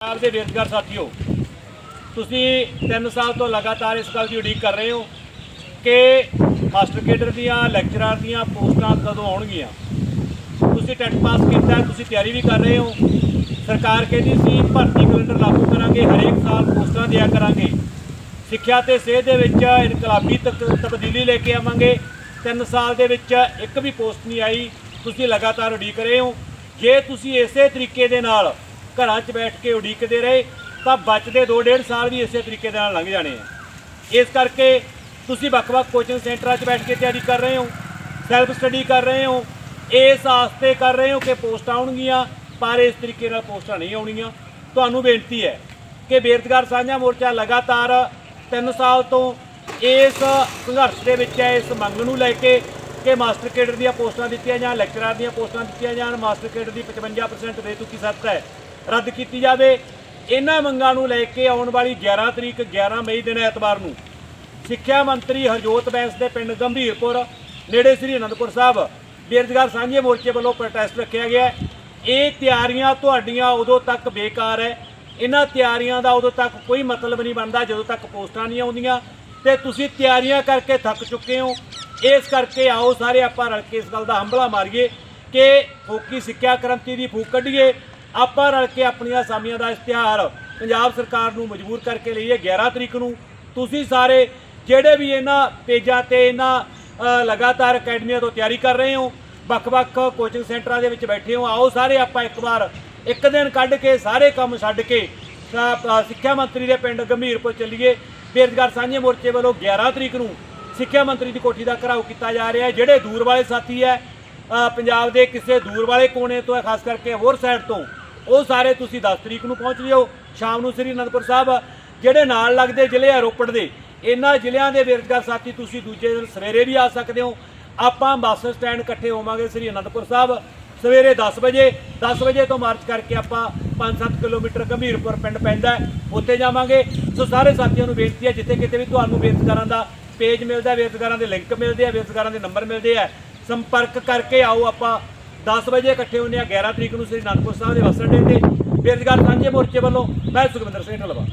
ਪੰਜਾਬ ਦੇ ਬੇਰੁਜ਼ਗਾਰ ਸਾਥੀਓ, ਤੁਸੀਂ 3 ਸਾਲ ਤੋਂ ਲਗਾਤਾਰ ਇਸ ਗੱਲ ਦੀ ਉਡੀਕ ਕਰ ਰਹੇ ਹੋ ਕਿ ਮਾਸਟਰ ਕੇਡਰ ਦੀਆਂ, ਲੈਕਚਰਰ ਦੀਆਂ ਪੋਸਟਾਂ ਕਦੋਂ ਆਉਣਗੀਆਂ? ਤੁਸੀਂ ਟੈਟ ਪਾਸ ਕੀਤਾ, ਤੁਸੀਂ ਤਿਆਰੀ ਵੀ ਕਰ ਰਹੇ ਹੋ। ਸਰਕਾਰ ਕਹਿੰਦੀ ਸੀ, ਭਰਤੀ ਕੈਲੰਡਰ ਲਾਗੂ ਕਰਾਂਗੇ, ਹਰੇਕ ਸਾਲ ਪੋਸਟਾਂ ਦਿਆ ਕਰਾਂਗੇ। ਸਿੱਖਿਆ ਤੇ ਸਿਹਤ ਦੇ ਵਿੱਚ ਇਨਕਲਾਬੀ ਤਕ- ਤਬਦੀਲੀ ਲੈ ਕੇ ਆਵਾਂਗੇ। 3 ਸਾਲ ਦੇ ਵਿੱਚ ਇੱਕ ਵੀ ਪੋਸਟ ਨਹੀਂ ਆਈ। ਤੁਸੀਂ ਲਗਾਤਾਰ ਉਡੀਕ ਰਹੇ ਹੋ। ਜੇ ਤੁਸੀਂ ਇਸੇ ਤਰੀਕੇ ਦੇ ਨਾਲ ਘਰਾਂ 'ਚ ਬੈਠ ਕੇ ਉਡੀਕਦੇ ਰਹੇ, ਤਾਂ ਬਚਦੇ 2.5 ਸਾਲ ਵੀ ਇਸੇ ਤਰੀਕੇ ਦੇ ਨਾਲ ਲੰਘ ਜਾਣੇ ਆ। ਇਸ ਕਰਕੇ ਤੁਸੀਂ ਵੱਖ-ਵੱਖ ਕੋਚਿੰਗ ਸੈਂਟਰਾਂ 'ਚ ਬੈਠ ਕੇ ਤਿਆਰੀ ਕਰ ਰਹੇ ਹੋ ਸੈਲਫ ਸਟੱਡੀ ਕਰ ਰਹੇ ਹੋ, ਇਸ ਆਸਤੇ ਕਰ ਰਹੇ ਹੋ ਕਿ ਪੋਸਟਾਂ ਆਉਣਗੀਆਂ, ਪਰ ਇਸ ਤਰੀਕੇ ਨਾਲ ਪੋਸਟਾਂ ਨਹੀਂ ਆਉਣਗੀਆਂ ਤੁਹਾਨੂੰ ਬੇਨਤੀ ਹੈ ਕਿ ਬੇਰੁਜ਼ਗਾਰ ਸਾਂਝਾ ਮੋਰਚਾ ਲਗਾਤਾਰ 3 ਸਾਲ ਤੋਂ ਇਸ ਸੰਘਰਸ਼ ਦੇ ਵਿੱਚ ਹੈ, ਇਸ ਮੰਗ ਨੂੰ ਲੈ ਕੇ ਕਿ ਮਾਸਟਰ ਕੇਡਰ ਦੀਆਂ ਪੋਸਟਾਂ ਦਿੱਤੀਆਂ ਜਾਣ, ਲੈਕਚਰਾਰ ਦੀਆਂ ਪੋਸਟਾਂ ਦਿੱਤੀਆਂ ਜਾਣ, ਮਾਸਟਰ ਕੇਡਰ ਦੀ 55% ਬੇਤੁਕੀ ਸੱਤ ਹੈ। ਰੱਦ ਕੀਤੀ ਜਾਵੇ। ਇਹਨਾਂ ਮੰਗਾਂ ਨੂੰ ਲੈ ਕੇ ਆਉਣ ਵਾਲੀ 11 ਤਰੀਕ 11 ਮਈ ਦਿਨ ਐਤਵਾਰ ਨੂੰ ਸਿੱਖਿਆ ਮੰਤਰੀ ਹਰਜੋਤ ਬੈਂਸ ਦੇ ਪਿੰਡ ਗੰਭੀਰਪੁਰ, ਨੇੜੇ ਸ੍ਰੀ ਅਨੰਦਪੁਰ ਸਾਹਿਬ, ਬੇਰੁਜ਼ਗਾਰ ਸਾਂਝੇ ਮੋਰਚੇ ਵੱਲੋਂ ਪ੍ਰੋਟੈਸਟ ਰੱਖਿਆ ਗਿਆ ਇਹ ਤਿਆਰੀਆਂ ਤੁਹਾਡੀਆਂ ਉਦੋਂ ਤੱਕ ਬੇਕਾਰ ਹੈ। ਇਹਨਾਂ ਤਿਆਰੀਆਂ ਦਾ ਉਦੋਂ ਤੱਕ ਕੋਈ ਮਤਲਬ ਨਹੀਂ ਬਣਦਾ ਜਦੋਂ ਤੱਕ ਪੋਸਟਾਂ ਨਹੀਂ ਆਉਂਦੀਆਂ। ਤੇ ਤੁਸੀਂ ਤਿਆਰੀਆਂ ਕਰਕੇ ਥੱਕ ਚੁੱਕੇ ਹੋ। ਇਸ ਕਰਕੇ ਆਓ ਸਾਰੇ ਆਪਾਂ ਰਲ ਕੇ ਇਸ ਗੱਲ ਦਾ ਹੰਭਲਾ ਮਾਰੀਏ ਕਿ ਫੋਕੀ ਸਿੱਖਿਆ ਕ੍ਰਾਂਤੀ ਦੀ ਫੂਕ ਕੱਢੀਏ। ਆਪਾਂ ਰਲ ਕੇ ਆਪਣੀਆਂ ਅਸਾਮੀਆਂ ਦਾ ਇਸ਼ਤਿਹਾਰ ਪੰਜਾਬ ਸਰਕਾਰ ਨੂੰ ਮਜਬੂਰ ਕਰਕੇ ਲਈਏ 11 ਤਰੀਕ ਨੂੰ। ਤੁਸੀਂ ਸਾਰੇ ਜਿਹੜੇ ਵੀ ਇਹਨਾਂ ਪੇਜਾਂ ਤੇ ਇਹਨਾਂ ਲਗਾਤਾਰ ਅਕੈਡਮੀਆਂ ਤੋਂ ਤਿਆਰੀ ਕਰ ਰਹੇ ਹੋ, ਵੱਖ-ਵੱਖ ਕੋਚਿੰਗ ਸੈਂਟਰਾਂ ਦੇ ਵਿੱਚ ਬੈਠੇ ਹੋ, ਆਓ ਸਾਰੇ ਆਪਾਂ ਇੱਕ ਵਾਰ, ਇੱਕ ਦਿਨ ਕੱਢ ਕੇ ਸਾਰੇ ਕੰਮ ਛੱਡ ਕੇ ਸਿੱਖਿਆ ਮੰਤਰੀ ਦੇ ਪਿੰਡ ਗੰਭੀਰਪੁਰ ਚੱਲੀਏ। ਬੇਰੁਜ਼ਗਾਰ ਸਾਂਝੇ ਮੋਰਚੇ ਵੱਲੋਂ 11 ਤਰੀਕ ਨੂੰ ਸਿੱਖਿਆ ਮੰਤਰੀ ਦੀ ਕੋਠੀ ਦਾ ਘਰਾਓ ਕੀਤਾ ਜਾ ਰਿਹਾ ਹੈ, ਜਿਹੜੇ ਦੂਰ ਵਾਲੇ ਸਾਥੀ ਹੈ ਪੰਜਾਬ ਦੇ ਕਿਸੇ ਦੂਰ ਵਾਲੇ ਕੋਨੇ ਤੋਂ ਹੈ, ਖਾਸ ਕਰਕੇ ਹੋਰ ਸਾਈਡ ਤੋਂ ਉਹ ਸਾਰੇ ਤੁਸੀਂ 10 ਤਰੀਕ ਨੂੰ ਪਹੁੰਚ ਜਿਓ। ਸ਼ਾਮ ਨੂੰ ਸ੍ਰੀ ਅਨੰਦਪੁਰ ਸਾਹਿਬ, ਜਿਹੜੇ ਨਾਲ ਲੱਗਦੇ ਜ਼ਿਲ੍ਹੇ ਆ ਰੋਪੜ ਦੇ, ਇਹਨਾਂ ਜ਼ਿਲ੍ਹਿਆਂ ਦੇ ਬੇਰੁਜ਼ਗਾਰ ਸਾਥੀ, ਤੁਸੀਂ ਦੂਜੇ ਦਿਨ ਸਵੇਰੇ ਵੀ ਆ ਸਕਦੇ ਹੋ। ਆਪਾਂ ਬੱਸ ਸਟੈਂਡ ਇਕੱਠੇ ਹੋਵਾਂਗੇ ਸ੍ਰੀ ਅਨੰਦਪੁਰ ਸਾਹਿਬ, ਸਵੇਰੇ 10 ਵਜੇ। 10 ਵਜੇ ਤੋਂ ਮਾਰਚ ਕਰਕੇ ਆਪਾਂ 5-7 ਕਿਲੋਮੀਟਰ ਗੰਭੀਰਪੁਰ ਪਿੰਡ ਪੈਂਦਾ ਉੱਥੇ ਜਾਵਾਂਗੇ। ਸੋ ਸਾਰੇ ਸਾਥੀਆਂ ਨੂੰ ਬੇਨਤੀ ਹੈ, ਜਿੱਥੇ ਕਿਤੇ ਵੀ ਤੁਹਾਨੂੰ ਬੇਰੁਜ਼ਗਾਰਾਂ ਦਾ ਪੇਜ ਮਿਲਦਾ ਬੇਰੁਜ਼ਗਾਰਾਂ ਦੇ ਲਿੰਕ ਮਿਲਦੇ ਆ ਬੇਰੁਜ਼ਗਾਰਾਂ ਦੇ ਨੰਬਰ ਮਿਲਦੇ ਆ, ਸੰਪਰਕ ਕਰਕੇ ਆਓ ਆਪਾਂ 10 ਵਜੇ ਇਕੱਠੇ ਹੁੰਦੇ ਆ 11 ਤਰੀਕ ਨੂੰ ਸ੍ਰੀ ਅਨੰਦਪੁਰ ਸਾਹਿਬ ਦੇ ਬੱਸ ਅੱਡੇ ਤੇ। ਬੇਰੁਜ਼ਗਾਰ ਸਾਂਝੇ ਮੋਰਚੇ ਵੱਲੋਂ ਮੈਂ ਸੁਖਵਿੰਦਰ ਸਿੰਘ ਢਲਵਾ।